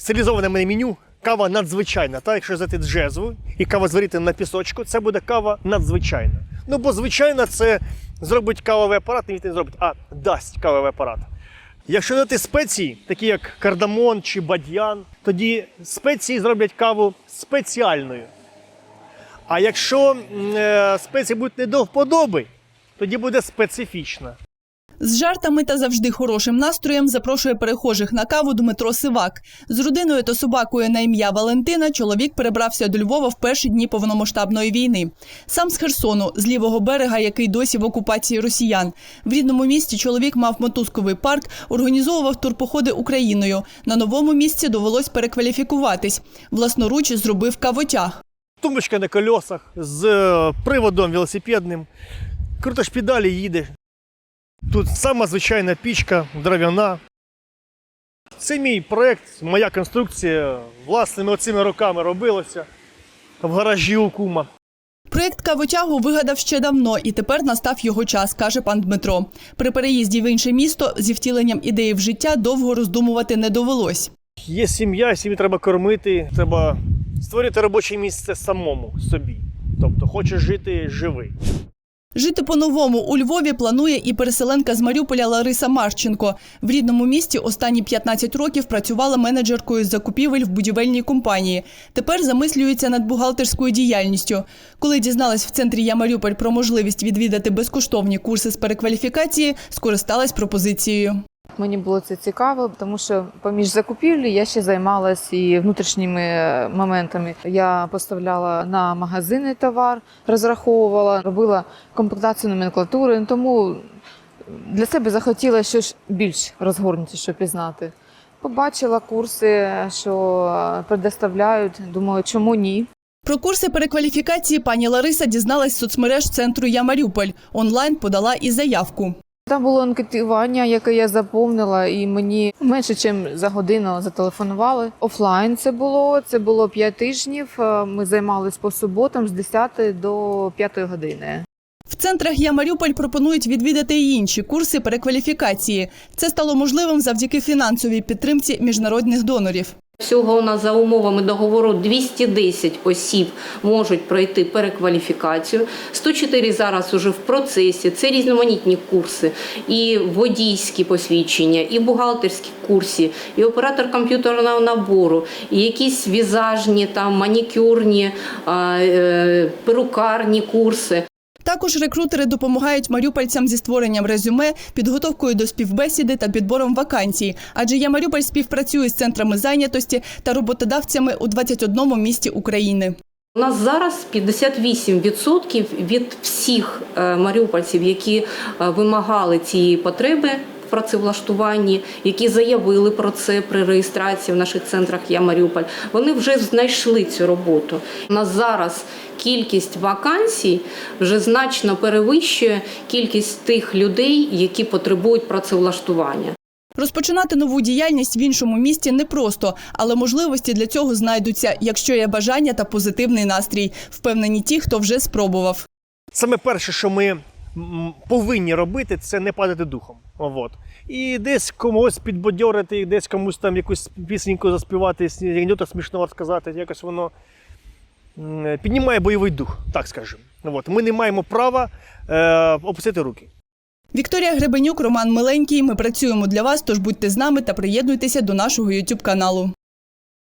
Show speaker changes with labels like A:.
A: стилізоване меню. Кава надзвичайна. Та якщо взяти джезву і кава зварити на пісочку, це буде кава надзвичайна. Ну бо звичайно, це зробить кавовий апарат, ні, не зробить, а дасть кавовий апарат. Якщо дати спеції, такі як кардамон чи бадьян, тоді спеції зроблять каву спеціальною. А якщо е, спеції будуть не до вподоби, тоді буде специфічна.
B: З жартами та завжди хорошим настроєм запрошує перехожих на каву Дмитро Сивак. З родиною та собакою на ім'я Валентина чоловік перебрався до Львова в перші дні повномасштабної війни. Сам з Херсону, з лівого берега, який досі в окупації росіян. В рідному місті чоловік мав мотузковий парк, організовував турпоходи Україною. На новому місці довелось перекваліфікуватись. Власноруч зробив кавотяг.
A: Тумбочка на колесах з е, приводом велосипедним. Крутиш педалі, їдеш. Тут сама звичайна пічка, дерев'яна. Це мій проєкт, моя конструкція. Власними оцими руками робилося в гаражі у кума.
B: Проєкт кавотягу вигадав ще давно, і тепер настав його час, каже пан Дмитро. При переїзді в інше місто зі втіленням ідеї в життя довго роздумувати не довелось.
A: Є сім'я, сім'ю треба кормити, треба створити робоче місце самому собі. Тобто, хочеш жити, живи.
B: Жити по-новому у Львові планує і переселенка з Маріуполя Лариса Марченко. В рідному місті останні 15 років працювала менеджеркою з закупівель в будівельній компанії. Тепер замислюється над бухгалтерською діяльністю. Коли дізналась в центрі Я Маріуполь про можливість відвідати безкоштовні курси з перекваліфікації, скористалась пропозицією.
C: Мені було це цікаво, тому що поміж закупівлі я ще займалась і внутрішніми е, моментами. Я поставляла на магазини товар, розраховувала, робила комплектацію номенклатури. Тому для себе захотіла щось більш розгорнуті, щоб пізнати. Побачила курси, що предоставляють. Думаю, чому ні?
B: Про курси перекваліфікації пані Лариса дізналась з соцмереж центру Я Маріуполь. Онлайн подала і заявку.
C: Там було анкетування, яке я заповнила, і мені менше, ніж за годину зателефонували. Офлайн це було. Це було 5 тижнів. Е, Ми займалися по суботам з 10 до 5 години.
B: В центрах Я Маріуполь пропонують відвідати й інші курси перекваліфікації. Це стало можливим завдяки фінансовій підтримці міжнародних донорів.
D: Всього у нас за умовами договору 210 осіб можуть пройти перекваліфікацію. 104 зараз уже в процесі. Це різноманітні курси, і водійські посвідчення, і бухгалтерські курси, і оператор комп'ютерного набору, і якісь візажні, там манікюрні, е, перукарні курси.
B: Також рекрутери допомагають маріупольцям зі створенням резюме, підготовкою до співбесіди та підбором вакансій. Адже Я Маріуполь співпрацює з центрами зайнятості та роботодавцями у 21 місті України.
D: У нас зараз 58% від всіх е, маріупольців, які е, вимагали цієї потреби працевлаштуванні, які заявили про це при реєстрації в наших центрах Я Маріуполь, вони вже знайшли цю роботу. У нас зараз кількість вакансій вже значно перевищує кількість тих людей, які потребують працевлаштування.
B: Розпочинати нову діяльність в іншому місті непросто, але можливості для цього знайдуться, якщо є бажання та позитивний настрій. Впевнені ті, хто вже спробував.
A: Саме перше, що ми повинні робити, це не падати духом. От. І десь комусь підбадьорити, десь комусь там якусь пісеньку заспівати, анекдота смішного сказати, якось воно піднімає бойовий дух, так скажемо. От. Ми не маємо права е, опустити руки.
B: Вікторія Гребенюк, Роман Миленький. Ми працюємо для вас, тож будьте з нами та приєднуйтеся до нашого youtube каналу.